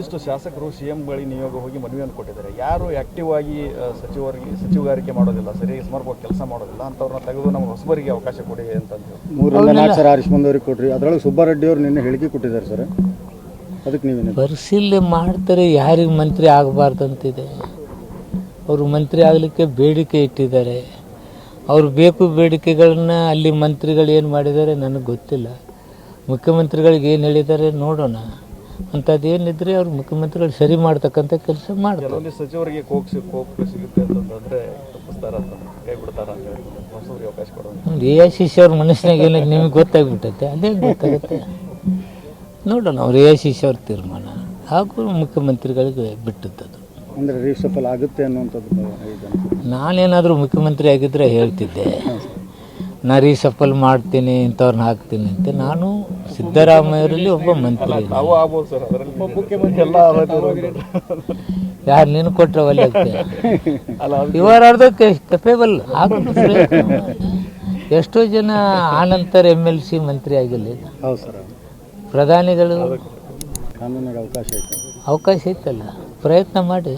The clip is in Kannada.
ಇಷ್ಟು ಶಾಸಕರು ಸಿಎಂ ಬಳಿ ನಿಯೋಗ ಹೋಗಿ ಮನವಿಯನ್ನು ಕೊಟ್ಟಿದ್ದಾರೆ. ಯಾರು ಆಕ್ಟಿವ್ ಆಗಿ ಸಚಿವರಿಗೆ ಸಚಿವಗಾರಿಕೆ ಮಾಡೋದಿಲ್ಲ ಸರಿಯಾಗಿ ಸಮರ್ಪಕ ಕೆಲಸ ಮಾಡೋದಿಲ್ಲ ಅಂತವ್ರನ್ನ ತೆಗೆದು ನಮ್ಗೆ ಹೊಸಬರಿಗೆ ಅವಕಾಶ ಕೊಡಿ ಅಂತ ಮೂರರಿಂದ ನಾಲ್ಕು ಸರ್ ಆರಿಸಿ ಬಂದವ್ರಿಗೆ ಕೊಟ್ರಿ. ಅದರೊಳಗೆ ಸುಬ್ಬಾರೆಡ್ಡಿ ಅವರು ನಿನ್ನೆ ಹೇಳಿಕೆ ಕೊಟ್ಟಿದ್ದಾರೆ ಸರ್. ಅದಕ್ಕೆ ನೀವೇನು ಪರಿಶೀಲನೆ ಮಾಡ್ತಾರೆ ಯಾರಿಗೆ ಮಂತ್ರಿ ಆಗಬಾರ್ದಂತಿದೆ. ಅವರು ಮಂತ್ರಿ ಆಗಲಿಕ್ಕೆ ಬೇಡಿಕೆ ಇಟ್ಟಿದ್ದಾರೆ. ಅವ್ರು ಬೇಕು ಬೇಡಿಕೆಗಳನ್ನ ಅಲ್ಲಿ ಮಂತ್ರಿಗಳು ಏನು ಮಾಡಿದ್ದಾರೆ ನನಗೆ ಗೊತ್ತಿಲ್ಲ. ಮುಖ್ಯಮಂತ್ರಿಗಳಿಗೆ ಏನು ಹೇಳಿದ್ದಾರೆ ನೋಡೋಣ. ಅಂಥದ್ದು ಏನಿದ್ರೆ ಅವ್ರು ಮುಖ್ಯಮಂತ್ರಿಗಳು ಸರಿ ಮಾಡ್ತಕ್ಕಂಥ ಕೆಲಸ ಮಾಡ್ತಾರೆ. ಕೆಲವೊಂದು ಸಚಿವರಿಗೆ ಕೋಕ್ ಸಿ- ಕೋಕ್ ಸಿಗುತ್ತೆ ಅಂತಂದ್ರೆ ತಪ್ಪಿಸ್ತಾರ ಅಂತ ಕೈ ಬಿಡ್ತಾರ ಅಂತ ಹೇಳಿ ಹೊಸಬರಿಗೆ ಅವಕಾಶ ಕೊಡೋದು ಎ ಐ ಸಿ ಸಿ ಅವ್ರ ಮನಸ್ಸಿನಾಗ ಏನಕ್ಕೆ ನಿಮಗೆ ಗೊತ್ತಾಗ್ಬಿಟ್ಟೈತೆ ಅದೇ ಗೊತ್ತಾಗುತ್ತೆ. ನೋಡೋಣ ಅವ್ರು ಎ ಐ ಸಿ ಸಿ ಅವ್ರ ತೀರ್ಮಾನ ಹಾಗೂ ಮುಖ್ಯಮಂತ್ರಿಗಳಿಗೆ ಬಿಟ್ಟದ್ದು ಅಂದರೆ ರೀಸಫಲ್ ಆಗುತ್ತೆ ಅನ್ನುವಂಥದ್ದು ನಾನೇನಾದರೂ ಮುಖ್ಯಮಂತ್ರಿ ಆಗಿದ್ದರೆ ಹೇಳ್ತಿದ್ದೆ ನಾ ರೀಸಫಲ್ ಮಾಡ್ತೀನಿ ಇಂಥವ್ರನ್ನ ಹಾಕ್ತೀನಿ ಅಂತ. ನಾನು ಸಿದ್ದರಾಮಯ್ಯರಲ್ಲಿ ಒಬ್ಬ ಮಂತ್ರಿ. ನಾವು ಆಗ್ಬೋದು ಸರ್ ಅದರಲ್ಲಿ ಮುಖ್ಯಮಂತ್ರಿ ಎಲ್ಲ ಯಾರು ನೀನು ಕೊಟ್ಟರೆ ಒಳ್ಳೆ ಇವರ ಆರ್ ದ ಕೆಪೇಬಲ್ ಎಷ್ಟೋ ಜನ ಆನಂತರ ಎಂ ಎಲ್ ಸಿ ಮಂತ್ರಿ ಆಗಿಲ್ಲ ಹೌದು ಸರ್ ಪ್ರಧಾನಿಗಳು ಕಾನೂನಿಗೆ ಅವಕಾಶ ಐತಲ್ಲ ಅವಕಾಶ ಇತ್ತಲ್ಲ ಪ್ರಯತ್ನ ಮಾಡಿ.